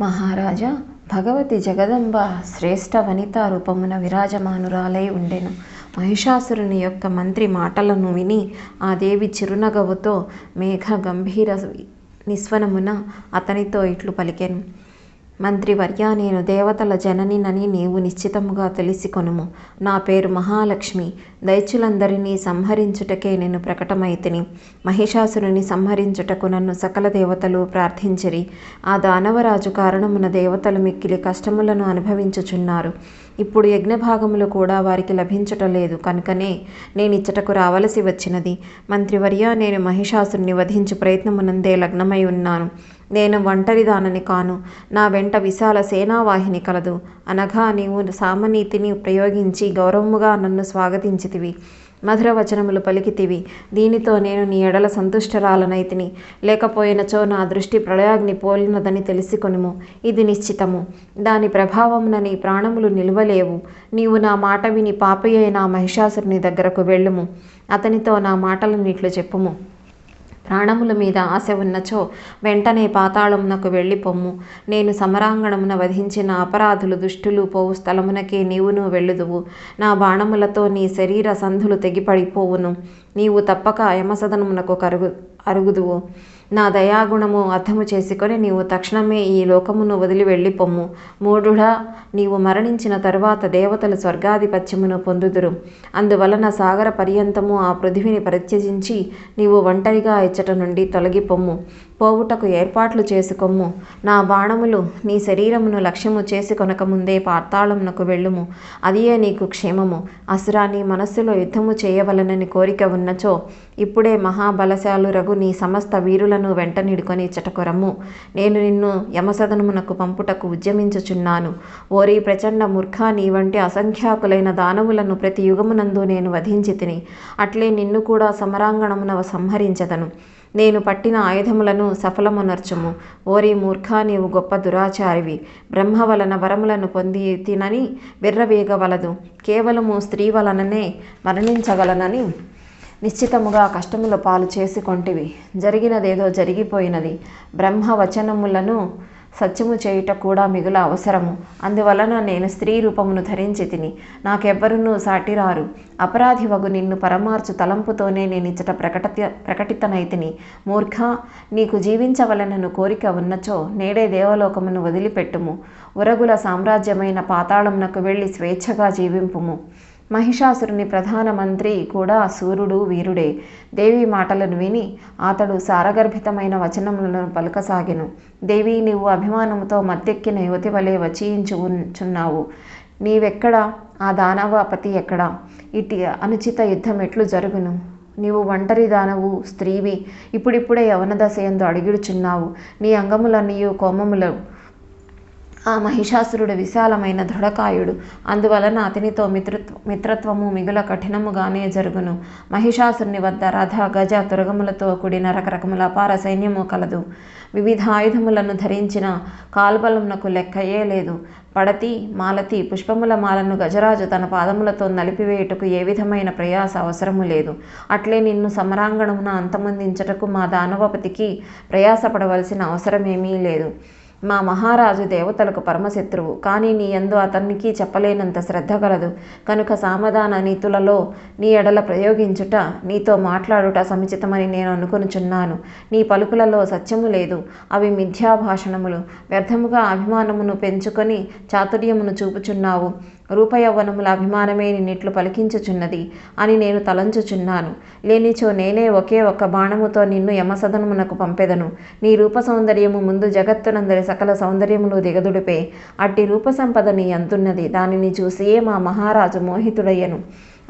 మహారాజా భగవతి జగదంబ శ్రేష్ఠ వనితా రూపమున విరాజమానురాలై ఉండెను. మహిషాసురుని యొక్క మంత్రి మాటలను విని ఆ దేవి చిరునగవుతో మేఘ గంభీర నిస్వనమున అతనితో ఇట్లు పలికెను. మంత్రివర్య నేను దేవతల జననినని నీవు నిశ్చితముగా తెలిసికొనుము. నా పేరు మహాలక్ష్మి. దైత్యులందరినీ సంహరించుటకే నేను ప్రకటమైతిని. మహిషాసురుని సంహరించుటకు నన్ను సకల దేవతలు ప్రార్థించిరి. ఆ దానవరాజు కారణమున దేవతలు మిక్కిలి కష్టములను అనుభవించుచున్నారు. ఇప్పుడు యజ్ఞభాగములు కూడా వారికి లభించటలేదు. కనుకనే నేను ఇచ్చటకు రావలసి వచ్చినది. మంత్రివర్య నేను మహిషాసురుని వధించు ప్రయత్నమునందే లగ్నమై ఉన్నాను. నేను ఒంటరిదానని కాను. నా వెంట విశాల సేనావాహిని కలదు. అనగా నీవు సామనీతిని ప్రయోగించి గౌరవముగా నన్ను స్వాగతించితివి. మధుర వచనములు పలికితివి. దీనితో నేను నీ ఎడల సంతుష్టరాలనైతిని లేకపోయినచో నా దృష్టి ప్రళయాగ్ని పోలినదని తెలిసికొనుము. ఇది నిశ్చితము. దాని ప్రభావమున నీ ప్రాణములు నిలువలేవు. నీవు నా మాట విని పాపయ్య నా మహిషాసురుని దగ్గరకు వెళ్ళుము. అతనితో నా మాటలను చెప్పుము. ప్రాణముల మీద ఆశ ఉన్నచో వెంటనే పాతాళమునకు వెళ్ళి పొమ్ము నేను సమరాంగణమున వధించిన అపరాధులు దుష్టులు పోవు స్థలమునకే నీవును వెళ్ళుదువు. నా బాణములతో నీ శరీర సంధులు తెగిపడిపోవును. నీవు తప్పక యమసదనమునకు కరుగు అరుగుదువు. నా దయాగుణము అర్థము చేసుకొని నీవు తక్షణమే ఈ లోకమును వదిలి వెళ్ళి పొమ్ము మూఢుడా నీవు మరణించిన తరువాత దేవతలు స్వర్గాధిపత్యమును పొందుదురు. అందువలన సాగర పర్యంతము ఆ పృథివిని ప్రత్యజించి నీవు ఒంటరిగా ఇచ్చట నుండి తొలగి పొమ్ము పోవుటకు ఏర్పాట్లు చేసుకొమ్ము. నా బాణములు నీ శరీరమును లక్ష్యము చేసి కొనకముందే పాతాళమునకు వెళ్ళుము. అదియే నీకు క్షేమము. అసురా నీ మనస్సులో యుద్ధము చేయవలనని కోరిక ఉన్నచో ఇప్పుడే మహాబలశాలురగు నీ సమస్త వీరులను వెంటనిడుకొని చటకొరము నేను నిన్ను యమసదనమునకు పంపుటకు ఉద్యమించుచున్నాను. ఓరి ప్రచండ మూర్ఖ నీ వంటి అసంఖ్యాకులైన దానవులను ప్రతి యుగమునందు నేను వధించి తిని అట్లే నిన్ను కూడా సమరాంగణమున సంహరించదను. నేను పట్టిన ఆయుధములను సఫలమునర్చుము. ఓరి మూర్ఖ నీవు గొప్ప దురాచారివి. బ్రహ్మ వలన వరములను పొంది తినని విర్రవేగవలదు. కేవలము స్త్రీ వలననే మరణించగలనని నిశ్చితముగా కష్టముల పాలు చేసుకొంటివి జరిగినదేదో జరిగిపోయినది. బ్రహ్మ వచనములను సత్యము చేయుట కూడా మిగుల అవసరము. అందువలన నేను స్త్రీ రూపమును ధరించి తిని నాకెవ్వరునూ సాటిరారు అపరాధి వగు నిన్ను పరమార్చు తలంపుతోనే నేను ప్రకట ప్రకటితనైతిని మూర్ఖ నీకు జీవించవలనను కోరిక ఉన్నచో నేడే దేవలోకమును వదిలిపెట్టుము. ఉరగుల సామ్రాజ్యమైన పాతాళమునకు వెళ్ళి స్వేచ్ఛగా జీవింపుము. మహిషాసురుని ప్రధానమంత్రి కూడా సూర్యుడు వీరుడే. దేవి మాటలను విని అతడు సారగర్భితమైన వచనములను పలకసాగెను. దేవి నీవు అభిమానముతో మత్తెక్కిన యువతి వలె ఉంచున్నావు నీవెక్కడ? ఆ దానవపతి ఎక్కడ? ఇటు అనుచిత యుద్ధం ఎట్లు జరుగును? నీవు ఒంటరి దానవు స్త్రీవి. ఇప్పుడిప్పుడే యవనదశ ఎందు అడిగిడుచున్నావు. నీ అంగములన్నీయు కోమములు ఆ మహిషాసురుడు విశాలమైన దృఢకాయుడు. అందువలన అతనితో మిత్రత్వ మిత్రత్వము మిగుల కఠినముగానే జరుగును. మహిషాసురుని వద్ద రథ గజ తురగములతో కూడిన రకరకముల అపార సైన్యము కలదు. వివిధ ఆయుధములను ధరించిన కాల్బలమునకు లెక్కయే లేదు. పడతి మాలతి పుష్పముల మాలను గజరాజు తన పాదములతో నలిపివేయుటకు ఏ విధమైన ప్రయాస అవసరము లేదు. అట్లే నిన్ను సమరాంగణమున అంతమందించటకు మా దానవపతికి ప్రయాసపడవలసిన అవసరమేమీ లేదు. మా మహారాజు దేవతలకు పరమశత్రువు. కానీ నీ యందు అతనికి చెప్పలేనంత శ్రద్ధ కలదు. కనుక సామధాన నీతులలో నీ ఎడల ప్రయోగించుట నీతో మాట్లాడుట సముచితమని నేను అనుకొనుచున్నాను. నీ పలుకులలో సత్యము లేదు. అవి మిథ్యాభాషణములు. వ్యర్థముగా అభిమానమును పెంచుకొని చాతుర్యమును చూపుచున్నావు. రూపయవ్వనముల అభిమానమే నిన్నిట్లు పలికించుచున్నది అని నేను తలంచుచున్నాను. లేనిచో నేనే ఒకే ఒక్క బాణముతో నిన్ను యమసదనమునకు పంపెదను. నీ రూప సౌందర్యము ముందు జగత్తునందరి సకల సౌందర్యములు దిగదుడిపే. అట్టి రూప సంపద నీ అంతున్నది. దానిని చూసియే మా మహారాజు మోహితుడయ్యను.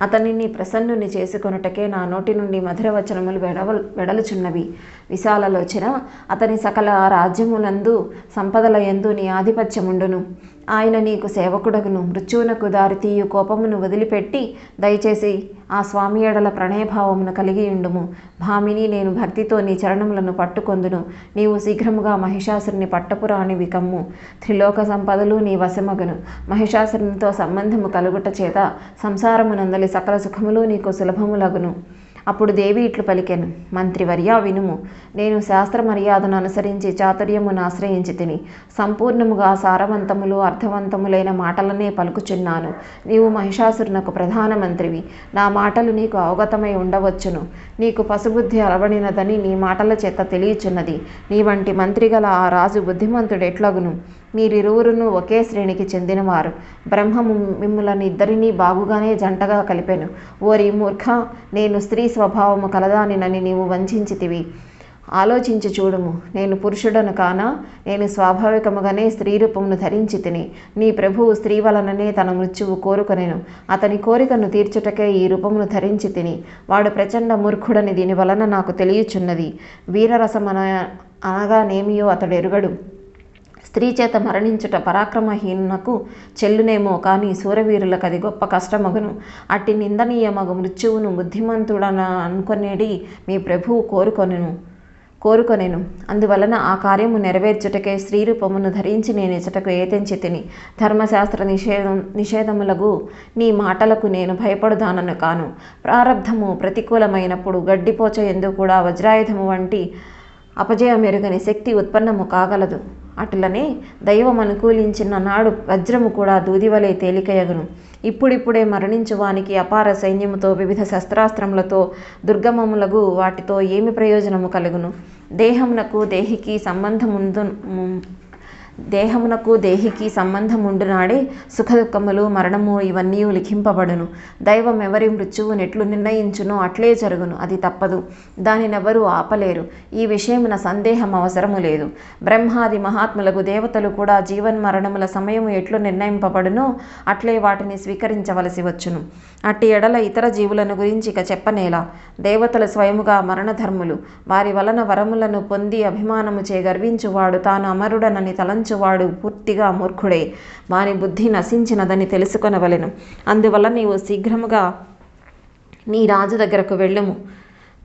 అతనిని ప్రసన్నుని చేసుకొనుటకే నా నోటి నుండి మధుర వచనములు వెడవ వెడలుచున్నవి. విశాలలోచన అతని సకల రాజ్యములందు సంపదల యందు నీ ఆధిపత్యముండును. ఆయన నీకు సేవకుడగును. మృత్యువునకు దారితీయు కోపమును వదిలిపెట్టి దయచేసి ఆ స్వామి ఎడల ప్రణయభావమును కలిగి ఉండుము. భామిని నేను భక్తితో నీ చరణములను పట్టుకొందును. నీవు శీఘ్రముగా మహిషాసురుని పట్టపురాణి వికమ్ము త్రిలోక సంపదలు నీ వశమగును. మహిషాసురునితో సంబంధము కలుగుట చేత సంసారమునందలి సకల సుఖములు నీకు సులభములగును. అప్పుడు దేవి ఇట్లు పలికెను మంత్రివర్యా వినుము. నేను శాస్త్ర మర్యాదను అనుసరించి చాతుర్యమును ఆశ్రయించి తిని సంపూర్ణముగా సారవంతములు అర్థవంతములైన మాటలనే పలుకుచున్నాను. నీవు మహిషాసురునకు ప్రధానమంత్రివి నా మాటలు నీకు అవగతమై ఉండవచ్చును. నీకు పసుబుద్ధి అలవడినదని నీ మాటల చేత తెలియచున్నది. నీ వంటి మంత్రి గల ఆ రాజు బుద్ధిమంతుడెట్లగును? మీరిరువురును ఒకే శ్రేణికి చెందినవారు. బ్రహ్మము మిమ్ములను ఇద్దరినీ బాగుగానే జంటగా కలిపాను. ఓరి మూర్ఖ నేను స్త్రీ స్వభావము కలదానినని నీవు వంచితివి ఆలోచించి చూడుము. నేను పురుషుడను కానా? నేను స్వాభావికముగానే స్త్రీ రూపమును ధరించి తిని నీ ప్రభువు స్త్రీ వలననే తన మృత్యువు కోరుకొనెను. అతని కోరికను తీర్చుటకే ఈ రూపమును ధరించి తిని వాడు ప్రచండ మూర్ఖుడని దీని వలన నాకు తెలియచున్నది. వీరరసమన అనగానేమియో అతడు ఎరుగడు. స్త్రీ చేత మరణించుట పరాక్రమహీనునకు చెల్లునేమో కానీ సూరవీరులకు అది గొప్ప కష్టమగును. అట్టి నిందనీయమగు మృత్యువును బుద్ధిమంతుడన అనుకునేది మీ ప్రభువు కోరుకొనెను కోరుకొనెను. అందువలన ఆ కార్యము నెరవేర్చుటకే స్త్రీ రూపమును ధరించి నేను ఇచ్చటకు ఏతెంచి తిని ధర్మశాస్త్ర నిషేధం నిషేధములకు నీ మాటలకు నేను భయపడుదానను కాను. ప్రారంధము ప్రతికూలమైనప్పుడు గడ్డిపోచ ఎందు కూడా వజ్రాయుధము వంటి అపజయ మెరుగని శక్తి ఉత్పన్నము కాగలదు. అట్లనే దైవం అనుకూలించిన నాడు వజ్రము కూడా దూదివలే తేలికయగును. ఇప్పుడిప్పుడే మరణించు వానికి అపార సైన్యముతో వివిధ శస్త్రాస్త్రములతో దుర్గమములగు వాటితో ఏమి ప్రయోజనము కలుగును? దేహమునకు దేహికి సంబంధముందు దేహమునకు దేహికి సంబంధం ఉండునాడే సుఖదుఖములు మరణము ఇవన్నీ లిఖింపబడును దైవం ఎవరి మృత్యువు నెట్లు నిర్ణయించునో అట్లే జరుగును. అది తప్పదు. దానినెవరూ ఆపలేరు. ఈ విషయమున సందేహం అవసరము లేదు. బ్రహ్మాది మహాత్ములకు దేవతలు కూడా జీవన్ మరణముల సమయము ఎట్లు నిర్ణయింపబడునో అట్లే వాటిని స్వీకరించవలసి వచ్చును. అట్టి ఎడల ఇతర జీవులను గురించి ఇక చెప్పనేలా. దేవతలు స్వయముగా మరణధర్ములు. వారి వలన వరములను పొంది అభిమానము చే గర్వించువాడు తాను అమరుడనని వాడు పూర్తిగా మూర్ఖుడే. వాని బుద్ధి నశించినదని తెలుసుకొనవలెను. అందువల్ల నీవు శీఘ్రముగా నీ రాజు దగ్గరకు వెళ్ళుము.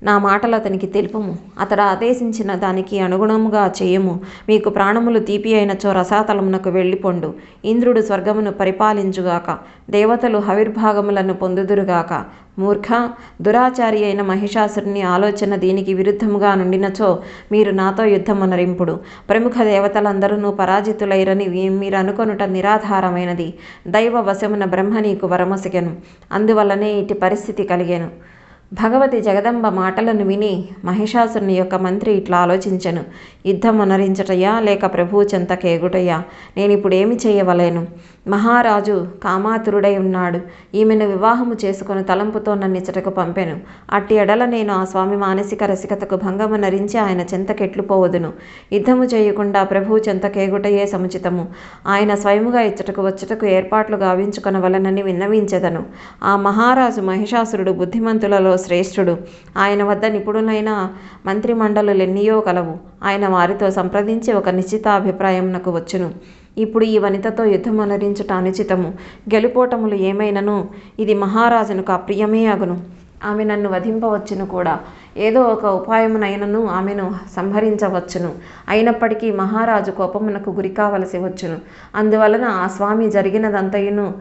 నా మాటలు అతనికి తెలుపుము. అతడు ఆదేశించిన దానికి అనుగుణముగా చేయము. మీకు ప్రాణములు తీపి అయినచో రసాతలమునకు వెళ్ళిపొండు. ఇంద్రుడు స్వర్గమును పరిపాలించుగాక. దేవతలు హవిర్భాగములను పొందుదురుగాక. మూర్ఖ దురాచారి అయిన మహిషాసురుని ఆలోచన దీనికి విరుద్ధముగా నుండినచో మీరు నాతో యుద్ధమునరింపుడు. ప్రముఖ దేవతలందరూ పరాజితులైరని మీరు అనుకొనుట నిరాధారమైనది. దైవ వశమున బ్రహ్మ నీకు వరమసిగెను అందువల్లనే ఇటు పరిస్థితి కలిగాను. భగవతి జగదంబ మాటలను విని మహిషాసురుని యొక్క మంత్రి ఇట్లా ఆలోచించను. యుద్ధం అనరించటయా లేక ప్రభువు చెంత కేగుటయా నేను ఇప్పుడు ఏమి చేయవలేను? మహారాజు కామాతురుడై ఉన్నాడు. ఈమెను వివాహము చేసుకుని తలంపుతో నన్ను ఇచ్చటకు పంపెను. అట్టి ఎడల నేను ఆ స్వామి మానసిక రసికతకు భంగము నరించి ఆయన చెంతకెట్లు పోవదును యుద్ధము చేయకుండా ప్రభువు చెంతకేగుటయే సముచితము. ఆయన స్వయముగా ఇచ్చటకు వచ్చటకు ఏర్పాట్లు గావించుకొనవలనని విన్నవించెదను. ఆ మహారాజు మహిషాసురుడు బుద్ధిమంతులలో శ్రేష్ఠుడు. ఆయన వద్ద నిపుణులైన మంత్రిమండలులు ఎన్నియో కలవు. ఆయన వారితో సంప్రదించి ఒక నిశ్చితాభిప్రాయంనకు వచ్చును. ఇప్పుడు ఈ వనితతో యుద్ధం అలరించట అనుచితము. గెలుపోటములు ఏమైనను? ఇది మహారాజునకు అప్రియమే అగును. ఆమె నన్ను వధింపవచ్చును కూడా. ఏదో ఒక ఉపాయమునైనను ఆమెను సంహరించవచ్చును. అయినప్పటికీ మహారాజు కోపమునకు గురి కావలసి వచ్చును. అందువలన ఆ స్వామి జరిగినదంతయును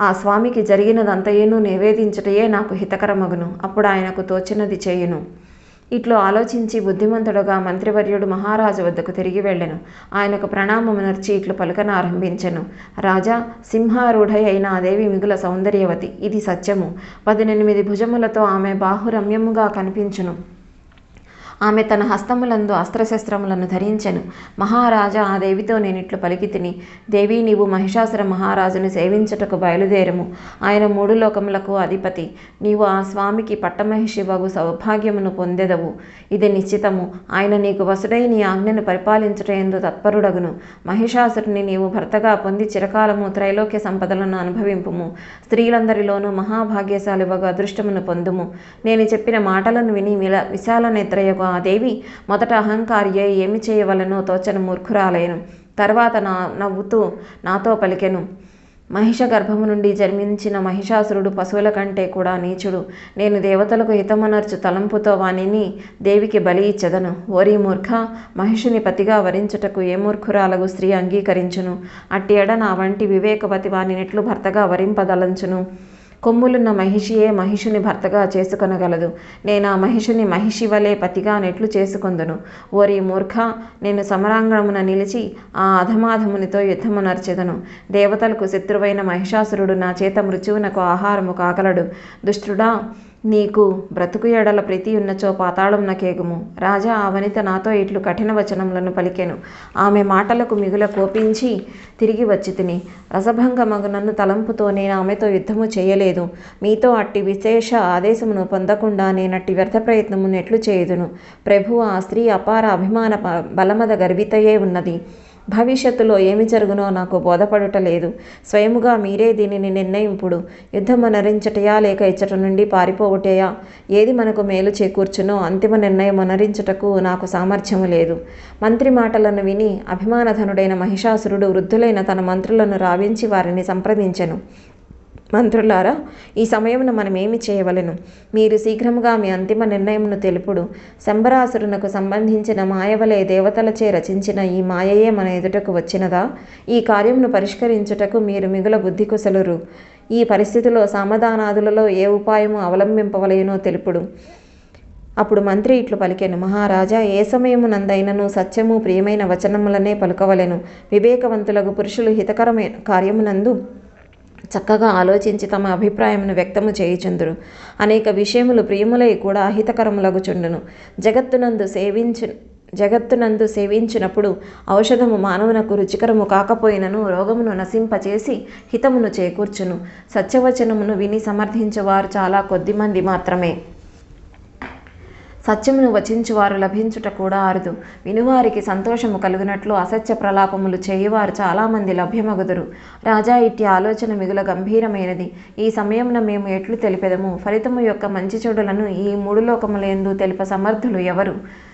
ఆ స్వామికి జరిగినదంతయును నివేదించటయే నాకు హితకరమగును. అప్పుడు ఆయనకు తోచినది చేయును. ఇట్లు ఆలోచించి బుద్ధిమంతుడుగా మంత్రివర్యుడు మహారాజు వద్దకు తిరిగి వెళ్ళెను. ఆయనకు ప్రణామమునర్చి ఇట్లు పలుకనారంభించెను రాజా సింహారూఢై అయిన ఆ దేవి మిగుల సౌందర్యవతి ఇది సత్యము. పదినెనిమిది భుజములతో ఆమె బాహురమ్యముగా కనిపించును. ఆమె తన హస్తములందు అస్త్రశస్త్రములను ధరించెను. మహారాజా ఆ దేవితో నేనిట్లు పలికి తిని దేవి నీవు మహిషాసుర మహారాజును సేవించుటకు బయలుదేరము. ఆయన మూడు లోకములకు అధిపతి. నీవు ఆ స్వామికి పట్టమహిషి వగు సౌభాగ్యమును పొందెదవు. ఇది నిశ్చితము. ఆయన నీకు వసుడై నీ ఆజ్ఞను పరిపాలించుట ఎందు తత్పరుడగును. మహిషాసురుని నీవు భర్తగా పొంది చిరకాలము త్రైలోక్య సంపదలను అనుభవింపుము. స్త్రీలందరిలోనూ మహాభాగ్యశాలి వగు అదృష్టమును పొందుము. నేను చెప్పిన మాటలను విని విల విశాల నేత్రయగు దేవి మొదట అహంకారి ఏమి చేయవలనో తోచని మూర్ఖురాలేను. తర్వాత నా నవ్వుతూ నాతో పలికెను. మహిష గర్భము నుండి జన్మించిన మహిషాసురుడు పశువుల కంటే కూడా నీచుడు. నేను దేవతలకు హితమనర్చు తలంపుతో వానిని దేవికి బలి ఇచ్చదను. ఓరి మూర్ఖ మహిషుని పతిగా వరించుటకు ఏ మూర్ఖురాలగు స్త్రీ అంగీకరించును? అట్టి ఎడ నా వంటి వివేకవతి వానినెట్లు భర్తగా వరింపదలంచును? కొమ్ములున్న మహిషియే మహిషుని భర్తగా చేసుకొనగలదు. నేను ఆ మహిషుని మహిషి వలె పతిగా నెట్లు చేసుకొందును. ఓరి మూర్ఖ నేను సమరాంగణమున నిలిచి ఆ అధమాధమునితో యుద్ధము నర్చెదను దేవతలకు శత్రువైన మహిషాసురుడు నా చేత మృత్యువునకు ఆహారము కాగలడు. దుష్టుడా నీకు బ్రతుకు ఎడల ప్రీతి ఉన్నచో పాతాళం నకేగుము రాజా ఆ వనిత నాతో ఇట్లు కఠిన వచనములను పలికెను. ఆమె మాటలకు మిగుల కోపించి తిరిగి వచ్చి తిని రసభంగమగు నన్ను తలంపుతో నేను ఆమెతో యుద్ధము చేయలేదు. మీతో అట్టి విశేష ఆదేశమును పొందకుండా నేనట్టి వ్యర్థ ప్రయత్నము నెట్లు చేయుదును? ప్రభు ఆ స్త్రీ అపార అభిమాన బలమద గర్వితయే ఉన్నది. భవిష్యత్తులో ఏమి జరుగునో నాకు బోధపడుట లేదు. స్వయముగా మీరే దీనిని నిర్ణయింపుడు. యుద్ధము నరించటయా లేక ఇచ్చట నుండి పారిపోవుటయా? ఏది మనకు మేలు చేకూర్చునో అంతిమ నిర్ణయం అనరించుటకు నాకు సామర్థ్యము లేదు. మంత్రి మాటలను విని అభిమానధనుడైన మహిషాసురుడు వృద్ధులైన తన మంత్రులను రావించి వారిని సంప్రదించెను. మంత్రులారా ఈ సమయమున మనమేమి చేయవలను? చేయవలెను మీరు శీఘ్రముగా మీ అంతిమ నిర్ణయమును తెలుపుడు. శంబరాసురునకు సంబంధించిన మాయవలే దేవతలచే రచించిన ఈ మాయయే మన ఎదుటకు వచ్చినదా? ఈ కార్యమును పరిష్కరించుటకు మీరు మిగుల బుద్ధి కుశలురు ఈ పరిస్థితిలో సామధానాదులలో ఏ ఉపాయము అవలంబింపవలయనో తెలుపుడు. అప్పుడు మంత్రి ఇట్లు పలికెను. మహారాజా ఏ సమయమునందైనను సత్యము ప్రియమైన వచనములనే పలుకవలెను. వివేకవంతులకు పురుషులు హితకరమైన కార్యమునందు చక్కగా ఆలోచించి తమ అభిప్రాయమును వ్యక్తము చేయుచుందురు. అనేక విషయములు ప్రియములై కూడా అహితకరములగుచుండును. జగత్తునందు సేవించు జగత్తునందు సేవించినప్పుడు ఔషధము మానవునకు రుచికరము కాకపోయినను రోగమును నశింపచేసి హితమును చేకూర్చును. సత్యవచనమును విని సమర్థించేవారు చాలా కొద్దిమంది మాత్రమే. సత్యమును వచించువారు లభించుట కూడా అరుదు. వినువారికి సంతోషము కలుగునట్లు అసత్య ప్రలాపములు చేయువారు చాలామంది లభ్యమగుదురు. రాజా ఇట్టి ఆలోచన మిగుల గంభీరమైనది. ఈ సమయమున మేము ఎట్లు తెలిపెదము? ఫలితము యొక్క మంచి చెడులను ఈ మూడు లోకములందు తెలిప సమర్థులు ఎవరు?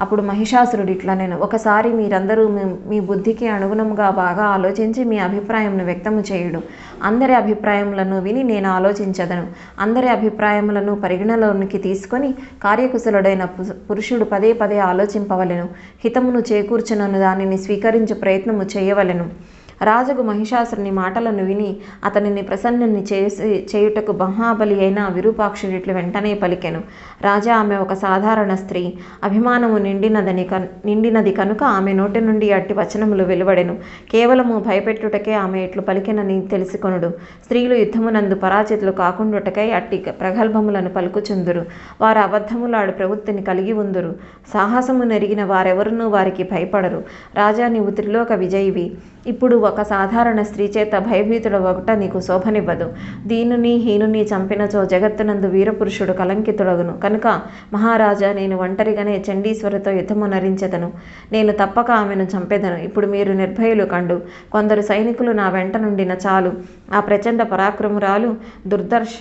అప్పుడు మహిషాసురుడు ఇట్లా నేను ఒకసారి మీరందరూ మీ- బుద్ధికి అనుగుణముగా బాగా ఆలోచించి మీ అభిప్రాయంను వ్యక్తము చేయుడు. అందరి అభిప్రాయములను విని నేను ఆలోచించదను. అందరి అభిప్రాయములను పరిగణలోనికి తీసుకొని కార్యకుశలుడైన పురుషుడు పదే పదే ఆలోచింపవలెను. హితమును చేకూర్చునను దానిని స్వీకరించు ప్రయత్నము చేయవలెను. రాజుకు మహిషాసురుని మాటలను విని అతనిని ప్రసన్నుని చేసి చేయుటకు మహాబలి అయిన విరూపాక్షుడిట్లు వెంటనే పలికెను. రాజా ఆమె ఒక సాధారణ స్త్రీ. అభిమానము నిండినదని కన్ నిండినది కనుక ఆమె నోటి నుండి అట్టి వచనములు వెలువడెను. కేవలము భయపెట్టుటకే ఆమె ఇట్లు పలికెనని తెలుసుకొనుడు. స్త్రీలు యుద్ధమునందు పరాజితులు కాకుండుటకై అట్టి ప్రగల్భములను పలుకుచుందురు. వారు అబద్ధములాడు ప్రవృత్తిని కలిగి ఉందురు. సాహసము నెరిగిన వారెవరునూ వారికి భయపడరు. రాజా నీవు త్రిలోక విజయివి. ఇప్పుడు ఒక సాధారణ స్త్రీ చేత భయభీతుడు ఒకట నీకు శోభనివ్వదు. దీనుని హీనుని చంపినచో జగత్తునందు వీరపురుషుడు కలంకితుడగును. కనుక మహారాజా నేను ఒంటరిగానే చండీశ్వరితో యుద్ధము నరించెదను. నేను తప్పక ఆమెను చంపెదను. ఇప్పుడు మీరు నిర్భయులు కండు. కొందరు సైనికులు నా వెంట నుండిన చాలు. ఆ ప్రచండ పరాక్రమురాలు దుర్దర్శ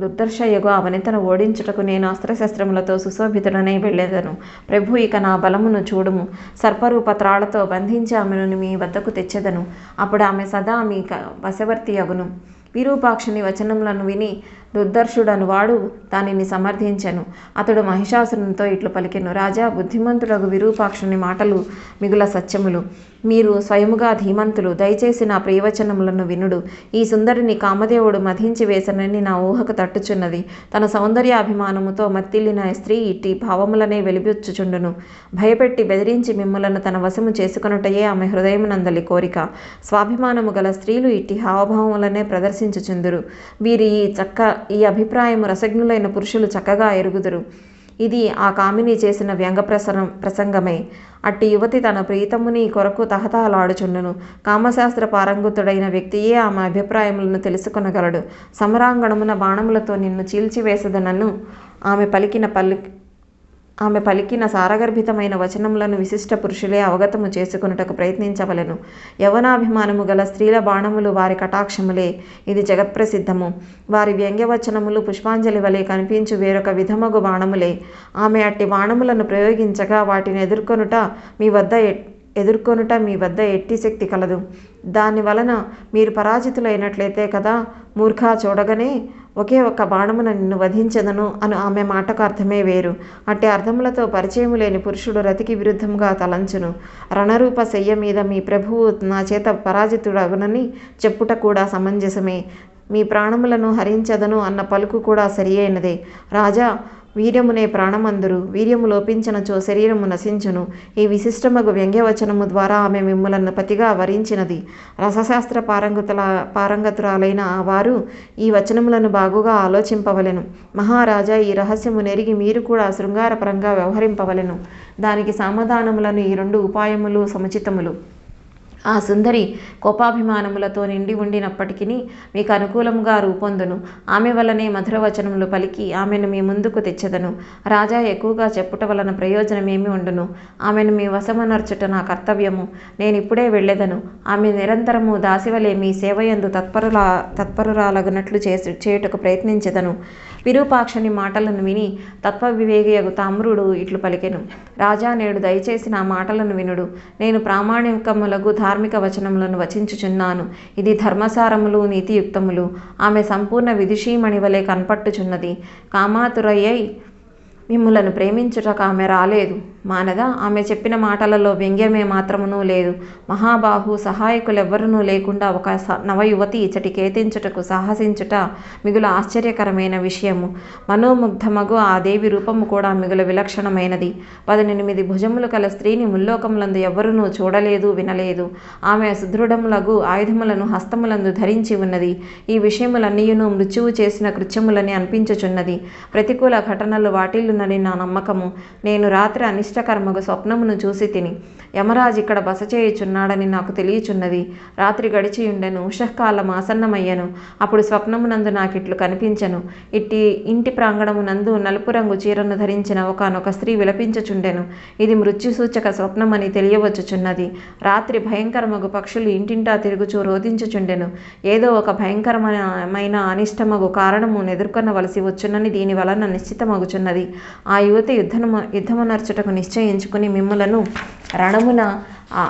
దుర్దర్శయగు ఆ వనితను ఓడించుటకు నేను అస్త్రశస్త్రములతో సుశోభితుడనై వెళ్ళేదను. ప్రభు ఇక నా బలమును చూడుము. సర్పరూప త్రాళ్ళతో బంధించి ఆమెను మీ వద్దకు తెచ్చెదను. అప్పుడు ఆమె సదా మీ క- వశవర్తి అగును విరూపాక్షుని వచనములను విని దుర్దర్శుడను వాడు దానిని సమర్థించెను. అతడు మహిషాసురునితో ఇట్లు పలికెను. రాజా బుద్ధిమంతుడగు విరూపాక్షుని మాటలు మిగుల సత్యములు. మీరు స్వయముగా ధీమంతులు. దయచేసి నా ప్రియవచనములను వినుడు. ఈ సుందరిని కామదేవుడు మధించి వేసనని నా ఊహకు తట్టుచున్నది. తన సౌందర్యాభిమానముతో మత్తిల్లిన స్త్రీ ఇట్టి భావములనే వెలిబుచ్చుచుండును. భయపెట్టి బెదిరించి మిమ్ములను తన వశము చేసుకొనుటయే ఆమె హృదయమునందలి కోరిక. స్వాభిమానము గల స్త్రీలు ఇట్టి హావభావములనే ప్రదర్శించుచుందురు. వీరి ఈ చక్క ఈ అభిప్రాయము రసజ్ఞులైన పురుషులు చక్కగా ఎరుగుదురు. ఇది ఆ కామిని చేసిన వ్యంగ ప్రసరం ప్రసంగమే. అట్టి యువతి తన ప్రీతముని కొరకు తహతహలాడుచుండును. కామశాస్త్ర పారంగుతుడైన వ్యక్తియే ఆమె అభిప్రాయములను తెలుసుకొనగలడు. సమరాంగణమున బాణములతో నిన్ను చీల్చివేసదనను ఆమె పలికిన పలి ఆమె పలికిన సారగర్భితమైన వచనములను విశిష్ట పురుషులే అవగతము చేసుకొనుటకు ప్రయత్నించవలెను. యవనాభిమానము గల స్త్రీల బాణములు వారి కటాక్షములే. ఇది జగత్ప్రసిద్ధము. వారి వ్యంగ్యవచనములు పుష్పాంజలి వలె కనిపించు వేరొక విధమగు బాణములే. ఆమె అట్టి బాణములను ప్రయోగించగా వాటిని ఎదుర్కొనుట మీ వద్ద ఎ- ఎదుర్కొనుట మీ వద్ద ఎట్టి శక్తి కలదు. దాని వలన మీరు పరాజితులైనట్లయితే కదా మూర్ఖ చూడగానే ఒకే ఒక్క బాణమున నిన్ను వధించదను అను ఆమె మాటకు అర్థమే వేరు. అట్టి అర్థములతో పరిచయము లేని పురుషుడు రతికి విరుద్ధంగా తలంచును. రణరూప శయ్య మీద మీ ప్రభువు నా చేత పరాజితుడగునని చెప్పుట కూడా సమంజసమే. మీ ప్రాణములను హరించదను అన్న పలుకు కూడా సరియైనదే రాజా వీర్యమునే ప్రాణమందురు. వీర్యము లోపించినచో శరీరము నశించును. ఈ విశిష్టమగు వ్యంగ్యవచనము ద్వారా ఆమె మిమ్ములను పతిగా వరించినది. రసశాస్త్ర పారంగతుల పారంగతురాలైన ఆ వారు ఈ వచనములను బాగుగా ఆలోచింపవలెను. మహారాజా ఈ రహస్యము నెరిగి మీరు కూడా శృంగారపరంగా వ్యవహరింపవలెను. దానికి సమాధానములను ఈ రెండు ఉపాయములు సముచితములు. ఆ సుందరి కోపాభిమానములతో నిండి ఉండినప్పటికీ మీకు అనుకూలముగా రూపొందును. ఆమె వలనే మధురవచనములు పలికి ఆమెను మీ ముందుకు తెచ్చదను. రాజా ఎక్కువగా చెప్పుట వలన ప్రయోజనమేమి ఉండును. ఆమెను మీ వశమునర్చుట నా కర్తవ్యము. నేను ఇప్పుడే వెళ్ళెదను. ఆమె నిరంతరము దాసివలే మీ సేవయందు తత్పరులా తత్పరురాలగునట్లు చేసు చేయుటకు ప్రయత్నించెదను. విరూపాక్షని మాటలను విని తత్వ తత్వవివేగియగు తామ్రుడు ఇట్లు పలికెను. రాజా నేడు దయచేసి నా మాటలను వినుడు. నేను ప్రామాణికములగు ధార్మిక వచనములను వచించుచున్నాను. ఇది ధర్మసారములు నీతియుక్తములు. ఆమె సంపూర్ణ విదుషీమణి వలె కనపట్టుచున్నది. కామాతురయ్యై మిమ్ములను ప్రేమించుటకు ఆమె రాలేదు. మానదా? ఆమె చెప్పిన మాటలలో వ్యంగ్యమే మాత్రమునూ లేదు. మహాబాహు సహాయకులెవ్వరునూ లేకుండా ఒక స- నవయువతి ఇచ్చటి కేతించుటకు సాహసించుట మిగుల ఆశ్చర్యకరమైన విషయము. మనోముగ్ధమగు ఆ దేవి రూపము కూడా మిగుల విలక్షణమైనది. పదనెనిమిది భుజములు కల స్త్రీని ముల్లోకములందు ఎవ్వరునూ చూడలేదు వినలేదు. ఆమె సుదృఢములగు ఆయుధములను హస్తములందు ధరించి ఉన్నది. ఈ విషయములన్నీయును మృత్యువు చేసిన కృత్యములని అనిపించుచున్నది. ప్రతికూల ఘటనలు వాటిల్లునని నా నమ్మకము. నేను రాత్రి అనిష్టకర్మగు స్వప్నమును చూసి తిని యమరాజు ఇక్కడ బస చేయుచున్నాడని నాకు తెలియచున్నది. రాత్రి గడిచియుండెను ఉషకాలం ఆసన్నమయ్యను. అప్పుడు స్వప్నమునందు నాకిట్లు కనిపించెను. ఇట్టి ఇంటి ప్రాంగణమునందు నలుపు రంగు చీరను ధరించిన ఒకనొక స్త్రీ విలపించుచుండెను. ఇది మృత్యు సూచక స్వప్నమని తెలియవచ్చుచున్నది. రాత్రి భయంకరమగు పక్షులు ఇంటింటా తిరుగుచూ రోధించుచుండెను. ఏదో ఒక భయంకరమైన అనిష్టమగు కారణము ఎదుర్కొనవలసి వచ్చునని దీని వలన నిశ్చితమగుచున్నది. ఆ యువతి యుద్ధము యుద్ధమునర్చుటకు నిశ్చయించుకుని మిమ్ములను రణమున ఆ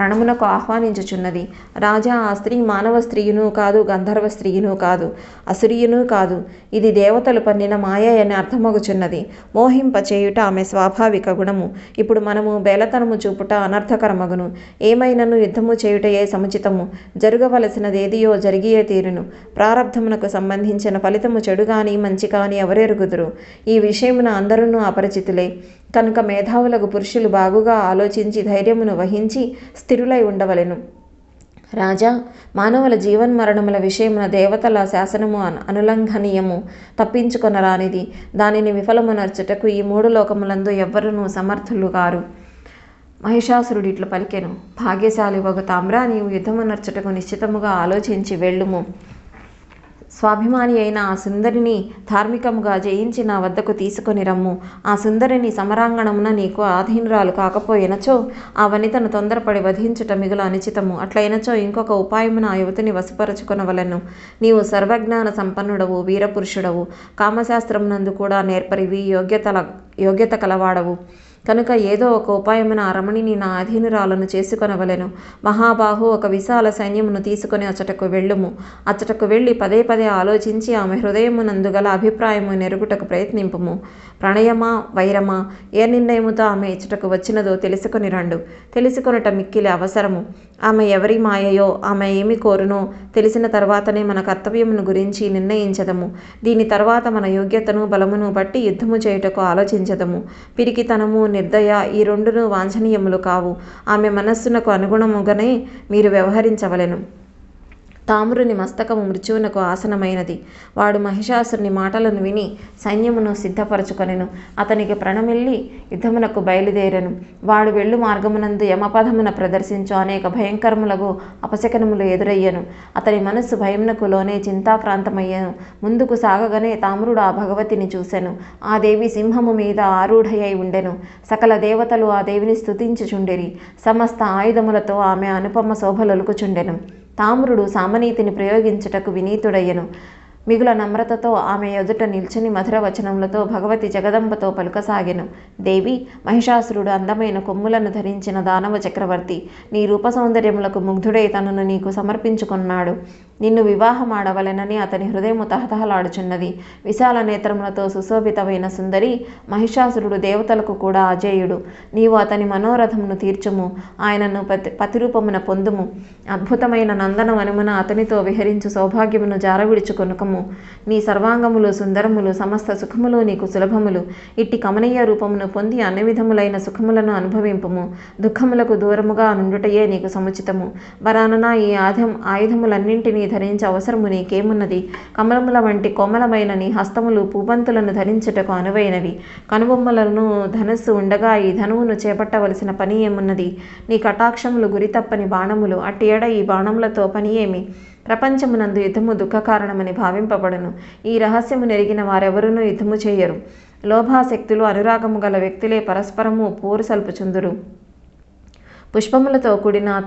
రణమునకు ఆహ్వానించుచున్నది. రాజా ఆ స్త్రీ మానవ స్త్రీయును కాదు గంధర్వ స్త్రీయును కాదు అసురియును కాదు. ఇది దేవతలు పన్నిన మాయ అని అర్థమగుచున్నది. మోహింపచేయుట ఆమె స్వాభావిక గుణము. ఇప్పుడు మనము బేలతనము చూపుట అనర్థకరమగును. ఏమైనను యుద్ధము చేయుటయే సముచితము. జరగవలసినదేదియో జరిగియే తీరును. ప్రారంధమునకు సంబంధించిన ఫలితము చెడు కాని మంచి కాని ఎవరెరుగుదురు? ఈ విషయమున అందరూ అపరిచితులే. కనుక మేధావులకు పురుషులు బాగుగా ఆలోచించి ధైర్యమును వహించి స్థిరులై ఉండవలెను. రాజా మానవుల జీవన్మరణముల విషయమున దేవతల శాసనము అనులంఘనీయము తప్పించుకొనరానిది దానిని విఫలమునర్చుటకు ఈ మూడు లోకములందు ఎవ్వరునూ సమర్థులు గారు మహిషాసురుడు ఇట్లు పలికెను. భాగ్యశాలి ఒక తామ్రా నీవు యుద్ధమునర్చుటకు నిశ్చితముగా ఆలోచించి వెళ్ళుము. స్వాభిమాని అయిన ఆ సుందరిని ధార్మికముగా జయించి నా వద్దకు తీసుకొని రమ్ము. ఆ సుందరిని సమరాంగణమున నీకు ఆధీనురాలు కాకపోయినచో ఆ వనితను తొందరపడి వధించుట మిగులు అనుచితము. అట్లయినచో ఇంకొక ఉపాయమున ఆ యువతిని వశపరచుకొనవలెను. నీవు సర్వజ్ఞాన సంపన్నుడవు వీరపురుషుడవు. కామశాస్త్రమునందు కూడా నేర్పరివి యోగ్యతల యోగ్యత కలవాడవు. కనుక ఏదో ఒక ఉపాయమున ఆ రమణిని నా అధీనురాలను చేసుకొనవలెను. మహాబాహు ఒక విశాల సైన్యమును తీసుకొని అచ్చటకు వెళ్ళుము. అచ్చటకు వెళ్ళి పదే పదే ఆలోచించి ఆమె హృదయమునందుగల అభిప్రాయము నెరుగుటకు ప్రయత్నింపుము. ప్రణయమా వైరమా ఏ నిర్ణయముతో ఆమె ఇచ్చటకు వచ్చినదో తెలుసుకొని రండు. తెలుసుకొనుట మిక్కిలి అవసరము. ఆమె ఎవరి మాయయో ఆమె ఏమి కోరునో తెలిసిన తర్వాతనే మన కర్తవ్యమును గురించి నిర్ణయించదము. దీని తర్వాత మన యోగ్యతను బలమును బట్టి యుద్ధము చేయుటకు ఆలోచించదము. పిరికితనము నిర్దయ ఈ రెండును వాంఛనీయములు కావు. ఆమె మనస్సునకు అనుగుణముగానే మీరు వ్యవహరించవలెను. తామ్రుని మస్తకము మృత్యువునకు ఆసనమైనది. వాడు మహిషాసురుని మాటలను విని సైన్యమును సిద్ధపరచుకొనెను. అతనికి ప్రణమిల్లి యుద్ధమునకు బయలుదేరెను. వాడు వెళ్ళు మార్గమునందు యమపదమున ప్రదర్శించు అనేక భయంకరములకు అపశకనములు ఎదురయ్యను. అతని మనస్సు భయమునకు లోనే చింతాక్రాంతమయ్యను. ముందుకు సాగగానే తామ్రుడు ఆ భగవతిని చూసెను. ఆ దేవి సింహము మీద ఆరూఢయై ఉండెను. సకల దేవతలు ఆ దేవిని స్థుతించుచుండెరి సమస్త ఆయుధములతో ఆమె అనుపమ శోభలొలుకుచుండెను తామ్రుడు సామనీతిని ప్రయోగించుటకు వినీతుడయ్యను. మిగుల నమ్రతతో ఆమె ఎదుట నిల్చుని మధుర వచనములతో భగవతి జగదంబతో పలుకసాగెను. దేవి మహిషాసురుడు అందమైన కొమ్ములను ధరించిన దానవ చక్రవర్తి నీ రూప సౌందర్యములకు ముగ్ధుడై తనను నీకు సమర్పించుకున్నాడు. నిన్ను వివాహం ఆడవలెనని అతని హృదయము తహతహలాడుచున్నది. విశాల నేత్రములతో సుశోభితమైన సుందరి మహిషాసురుడు దేవతలకు కూడా అజేయుడు నీవు అతని మనోరథమును తీర్చుము. ఆయనను పతి పతిరూపమున పొందుము. అద్భుతమైన నందనవనమున అతనితో విహరించు సౌభాగ్యమును జారవిడుచు కొనుకము నీ సర్వాంగములు సుందరములు సమస్త సుఖములు నీకు సులభములు. ఇట్టి కమనీయ రూపమును పొంది అన్ని విధములైన సుఖములను అనుభవింపుము. దుఃఖములకు దూరముగా నుండుటయే నీకు సముచితము. వరానన ఈ ఆయుధం ఆయుధములన్నింటినీ ధరించే అవసరము నీకేమున్నది? కమలముల వంటి కోమలమైన నీ హస్తములు పూబంతులను ధరించుటకు అనువైనవి. కనుబొమ్మలను ధనుస్సు ఉండగా ఈ ధనువును చేపట్టవలసిన పని ఏమున్నది? నీ కటాక్షములు గురి తప్పని బాణములు అట్టి ఈ బాణములతో పని ఏమి? ప్రపంచమునందు యుద్ధము దుఃఖకారణమని భావింపబడును. ఈ రహస్యము నెరిగిన వారెవరూ యుద్ధము చేయరు. లోభాశక్తులు అనురాగము గల వ్యక్తులే పరస్పరము పోరు సల్పుచుందురు పుష్పములతో కూడిన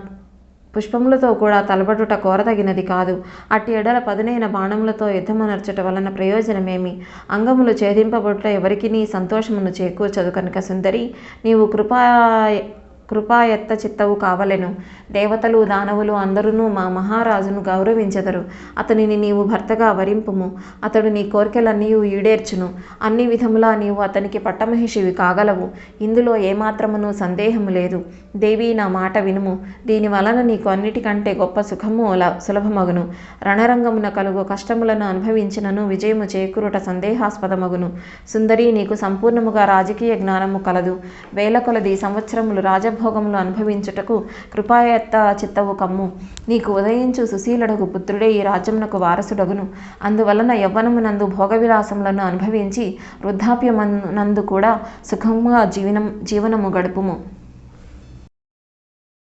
పుష్పములతో కూడా తలబడుట కోరదగినది కాదు. అట్టి ఎడల పదునైన బాణములతో యుద్ధమునర్చట వలన ప్రయోజనమేమి? అంగములు ఛేదింపబడుట ఎవరికి సంతోషమును చేకూర్చదు కనుక సుందరి నీవు కృపా కృపాయత్త చిత్తవు కావలెను. దేవతలు దానవులు అందరూ మా మహారాజును గౌరవించెదరు. అతనిని నీవు భర్తగా వరింపుము. అతడు నీ కోరికలన్నీ ఈడేర్చును. అన్ని విధములా నీవు అతనికి పట్టమహిషివి కాగలవు. ఇందులో ఏమాత్రమును సందేహము లేదు. దేవి నా మాట వినుము. దీని వలన నీకు అన్నిటికంటే గొప్ప సుఖము ల- సులభమగును. రణరంగమున కలుగు కష్టములను అనుభవించినను విజయము చేకూరుట సందేహాస్పదమగును. సుందరి నీకు సంపూర్ణముగా రాజకీయ జ్ఞానము కలదు. వేల కొలది సంవత్సరములు రాజభోగములు అనుభవించుటకు కృపాయత్త చిత్తవు కమ్ము. నీకు ఉదయించు సుశీలుడగు పుత్రుడే ఈ రాజ్యమునకు వారసుడగును. అందువలన యవ్వనమునందు భోగవిలాసములను అనుభవించి వృద్ధాప్యమనందు కూడా సుఖముగా జీవనం జీవనము గడుపుము.